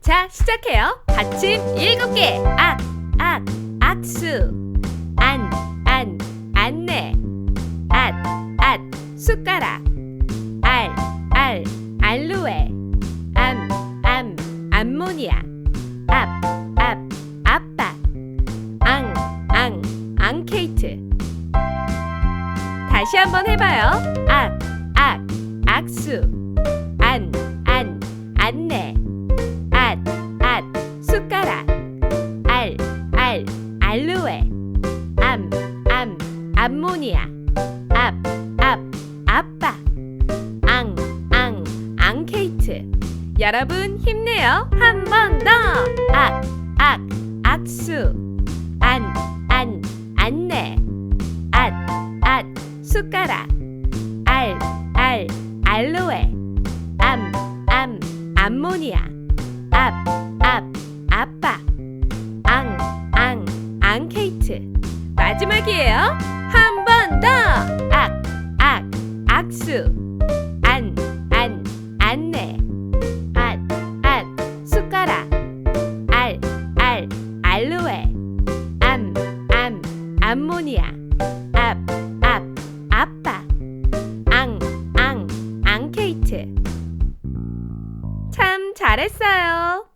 자, 시작해요. 받침 일곱 개. 악, 악, 악수. 안, 안, 안내. 앗, 앗, 숟가락. 알, 알, 알로에. 암, 암, 암모니아. 앞, 앞, 아빠. 앙, 앙, 앙케이트. 다시 한번 해봐요. 악, 악, 악수. 암, 암모니아. 앞, 앞, 아빠. 앙, 앙, 앙케이트. 여러분 힘내요. 한 번 더. 악, 악, 악수. 안, 안, 안내. 앗, 앗, 숟가락. 알, 알, 알로에. 암, 암, 암모니아. 앞, 앞, 아빠. 앙, 앙, 앙케이트. 마지막이에요. 악수. 안, 안, 안내. 앗, 앗, 숟가락. 알, 알, 알로에. 암, 암, 암모니아. 앞, 앞, 아빠. 앙, 앙, 앙케이트. 참 잘했어요.